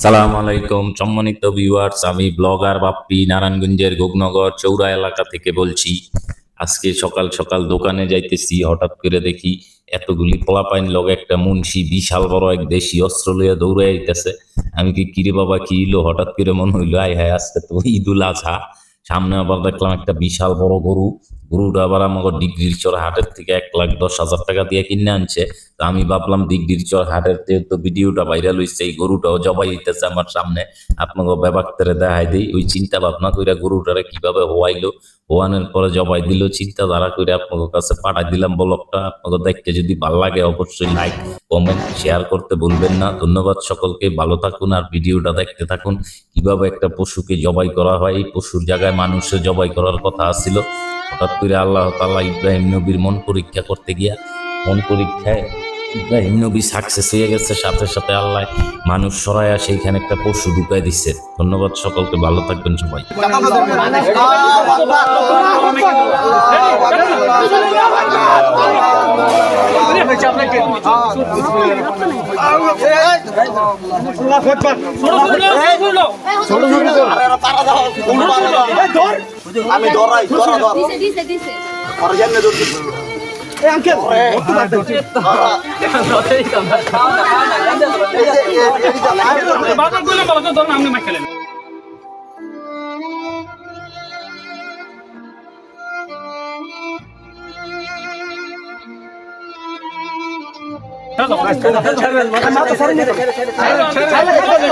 সালাম আলাইকুম, সম্মানিত ভিউয়ার্স আমি ব্লগার বাপ্পি, নারায়ণগঞ্জের গোগনগর চৌরা এলাকা থেকে বলছি, আজকে সকাল সকাল দোকানে যাইতেছি, হঠাৎ করে দেখি এতগুলি পোলাপাইন লগে একটা মুন্সি বিশাল বড় এক দেশি অস্ত্র লইয়া দৌড়ে আইতেছে। আমি কি, কিরে বাবা, কি ইলো হঠাৎ করে মনে হইল, আয় হায়, আজকে তো ঈদুল আজহা। সামনে আবার দেখলাম একটা বিশাল বড় গরু গরুটা আবার আমাকে ডিগ্রির চর হাটের থেকে এক লাখ দশ হাজার টাকা দিয়ে কিনে আনছে। তা আমি ভাবলাম ডিগ্রির চর হাটের তো ভিডিওটা ভাইরাল হয়েছে এই গরুটাও জবাই হইতেছে আমার সামনে। আপনাকে ব্যাপারটারে দেখাই দিই, ওই চিন্তা ভাবনা কইরা গরুটারে কীভাবে হওয়াইলো হওয়ানোর পরে জবাই দিল চিন্তা ধারা করে আপনাদের কাছে পাঠাই দিলাম ব্লগটা আপনাদের দেখতে যদি ভালো লাগে অবশ্যই লাইক কমেন্ট শেয়ার করতে ভুলবেন না। ধন্যবাদ সকলকে, ভালো থাকুন আর ভিডিওটা দেখতে থাকুন। কীভাবে একটা পশুকে জবাই করা হয় এই পশুর জায়গায় মানুষের জবাই করার কথা আসছিল হঠাৎ করে আল্লাহ তাল্লাহ ইব্রাহিম নবীর মন পরীক্ষা করতে গিয়া মন পরীক্ষায় ইব্রাহিম নবী সাকসেস হয়ে গেছে। সাথে সাথে আল্লাহ মানুষ সরাইয়া সেইখানে একটা পশু ঢুকাই দিচ্ছে ধন্যবাদ সকলকে ভালো থাকবেন সবাই। ছোট ছোট আমি ধরাই ধরা ধর আর জানে ধরছি খেলেন ছেড়ে